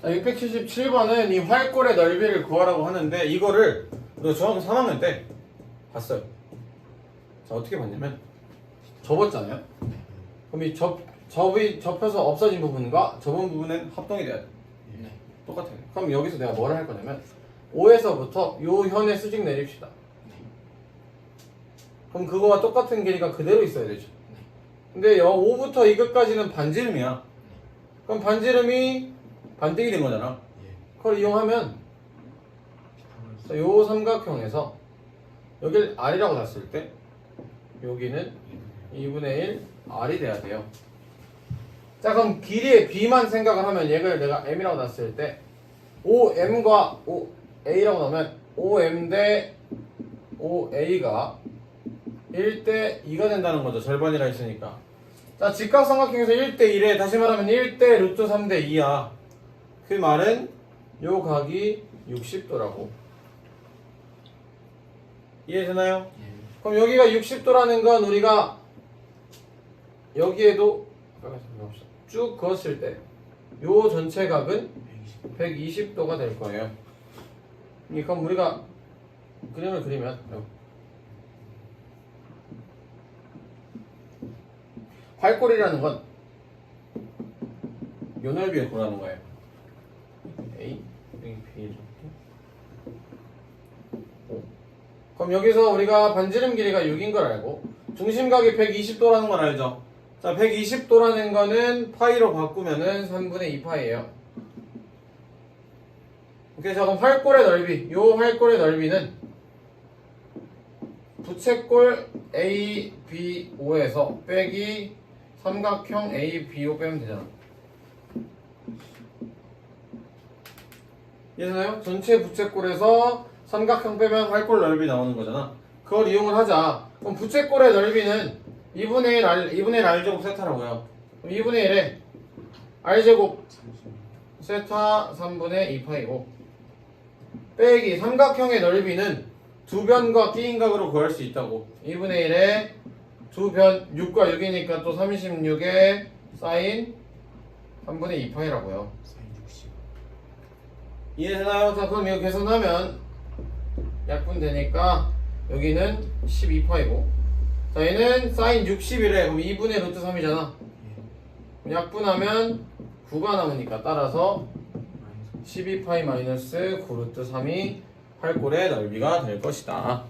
자, 677번은 이 활골의 넓이를 구하라고 하는데 이거를 너 중학교 3학년 때 봤어요. 자 어떻게 봤냐면 접었잖아요. 그럼 이 접, 접이 접혀서 없어진 부분과 접은 부분은 합동이 돼야 돼. 네. 똑같아요. 그럼 여기서 내가 뭐를 할 거냐면 5에서부터 요 현의 수직 내립시다. 그럼 그거와 똑같은 길이가 그대로 있어야 되죠. 근데 여 5부터 이것까지는 반지름이야. 그럼 반지름이 반대이 된 거잖아. 예. 그걸 이용하면 자, 요 삼각형에서 여길 R이라고 놨을 때 여기는 2분의 1 R이 돼야 돼요. 자 그럼 길이의 B만 생각을 하면 얘를 내가 M이라고 놨을 때 5M과 5A라고 넣으면 5M 대 5A가 1대 2가 된다는 거죠. 절반이라 했으니까. 자 직각삼각형에서 1대 1에 다시 말하면 1대 루트 3대 2야. 그 말은 요 각이 60도라고. 이해되나요? 예. 그럼 여기가 60도라는 건 우리가 여기에도 쭉 그었을 때 요 전체 각은 120. 120도가 될 거예요. 이 그럼 우리가 그림을 그리면 활골이라는 건 요 넓이에 구라는 거예요. A, B, B 이렇게. 오. 그럼 여기서 우리가 반지름 길이가 6인 걸 알고 중심각이 120도라는 걸 알죠? 자, 120도라는 거는 파이로 바꾸면은 3분의 2 파이예요. 오케이, 자 그럼 활골의 넓이, 요 활골의 넓이는 부채꼴 A, B, O에서 빼기 삼각형 A, B, O 빼면 되잖아. 이해되나요? 전체 부채꼴에서 삼각형 빼면 활골 넓이 나오는 거잖아. 그걸 이용을 하자. 그럼 부채꼴의 넓이는 2분의 1 R, 2분의 1 R제곱 세타라고요. 그럼 2분의 1에 R제곱 30. 세타 3분의 2파이고 빼기 삼각형의 넓이는 두 변과 끼인각으로 구할 수 있다고 2분의 1에 두 변 6과 6이니까 또 36에 사인 3분의 2파이라고요 사인 60. 이해되나요? 자 그럼 이거 계산하면 약분 되니까 여기는 12파이고 자 얘는 사인 60이래 그럼 2분의 루트 3이잖아 예. 약분하면 9가 남으니까 따라서 마이너스. 12파이 마이너스 9루트 3이 활골의 넓이가 될 것이다.